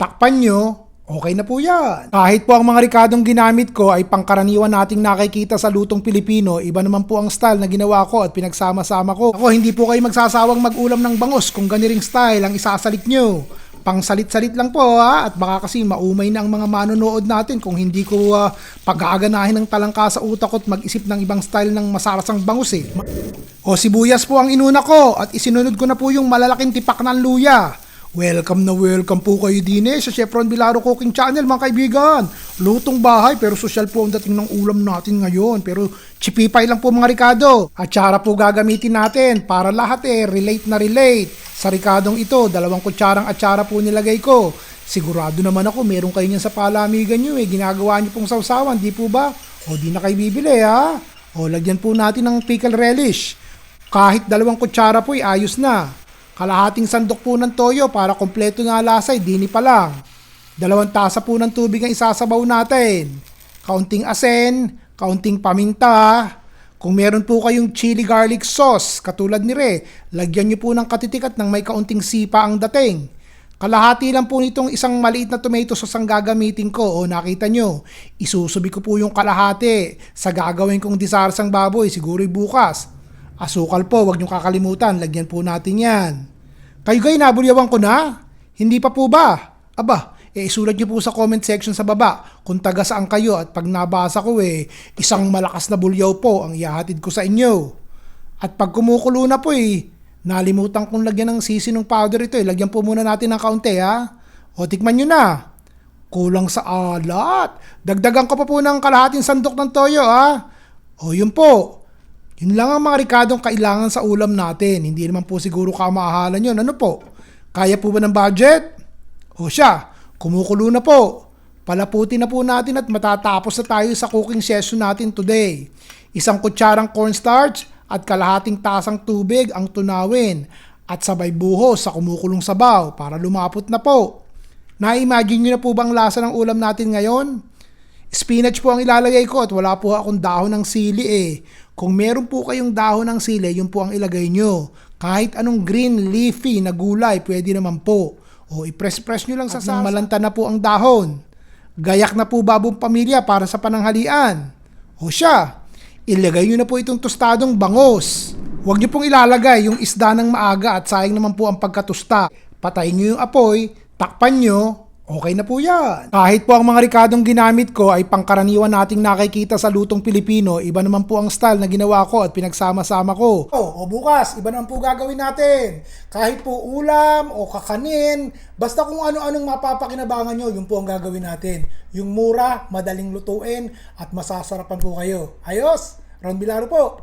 takpan nyo, okay na po yan. Kahit po ang mga rikadong ginamit ko ay pangkaraniwan nating nakikita sa lutong Pilipino, iba naman po ang style na ginawa ko at pinagsama-sama ko. Ako, hindi po kayo magsasawang mag-ulam ng bangos kung ganiring style ang isasalit nyo. Pangsalit-salit lang po ha at baka kasi maumay na ang mga manonood natin kung hindi ko uh, pag-aaganahin ng talangka sa utak ko at mag-isip ng ibang style ng masarasang bangus eh. O sibuyas po ang inuna ko at isinunod ko na po yung malalaking tipak ng luya. Welcome na welcome po kayo din eh sa Chef Ron Bilaro Cooking Channel mga kaibigan. Lutong bahay pero social po ang dating ng ulam natin ngayon. Pero chipipay lang po mga Ricardo. Atsara po gagamitin natin para lahat eh relate na relate. Sa Ricardong ito, dalawang kutsarang atsara po nilagay ko. Sigurado naman ako meron kayo niyan sa palamigan nyo eh. Ginagawa nyo pong sausawan, di po ba? O di na kayo bibili ha. O lagyan po natin ng pickle relish. Kahit dalawang kutsara po ay ayos na. Kalahating sandok po ng toyo para kompleto nga lasay, dini pa lang. Dalawang tasa po ng tubig ang isasabaw natin. Kaunting asin, kaunting paminta. Kung meron po kayong chili garlic sauce, katulad ni Re, lagyan nyo po ng katitikat ng may kaunting sipa ang dating. Kalahati lang po nitong isang maliit na tomato sauce ang gagamitin ko. O nakita nyo, isusubi ko po yung kalahati sa gagawin kong disarsang baboy, siguro bukas. Asukal po, wag nyo kakalimutan, lagyan po natin yan. Kayo gay, nabulyawan ko na? Hindi pa po ba? Aba, eh isulat nyo po sa comment section sa baba kung taga saan kayo at pag nabasa ko eh, isang malakas na bulyaw po ang ihahatid ko sa inyo. At pag kumukulo na po eh, nalimutan kong lagyan ng sisinong powder ito eh. Lagyan po muna natin ng kaunti ha. O tikman nyo na. Kulang sa alat. Dagdagan ko pa po ng kalahating sandok ng toyo ha. O yun po. Yun lang ang mga rikadong kailangan sa ulam natin. Hindi naman po siguro kamahalan yun. Ano po? Kaya po ba ng budget? O siya, kumukulo na po. Palaputi na po natin at matatapos na tayo sa cooking session natin today. Isang kutsarang cornstarch at kalahating tasang tubig ang tunawin at sabay buhos sa kumukulong sabaw para lumapot na po. Na-imagine nyo na po bang lasa ng ulam natin ngayon? Spinach po ang ilalagay ko at wala po akong dahon ng sili eh. Kung meron po kayong dahon ng sili, yun po ang ilagay nyo. Kahit anong green leafy na gulay, pwede naman po. O i-press-press nyo lang sa sasa. malanta na po ang dahon. Gayak na po babong pamilya para sa pananghalian. O siya, ilagay nyo na po itong tostadong bangos. Huwag nyo pong ilalagay yung isda ng maaga at sayang naman po ang pagkatusta. Patayin nyo yung apoy, takpan nyo, okay na po yan. Kahit po ang mga rikadong ginamit ko ay pangkaraniwan nating nakikita sa lutong Pilipino, iba naman po ang style na ginawa ko at pinagsama-sama ko. O, o bukas, iba naman po gagawin natin. Kahit po ulam o kakanin, basta kung ano-anong mapapakinabangan nyo, yun po ang gagawin natin. Yung mura, madaling lutuin at masasarapan po kayo. Ayos! Ron Bilaro po.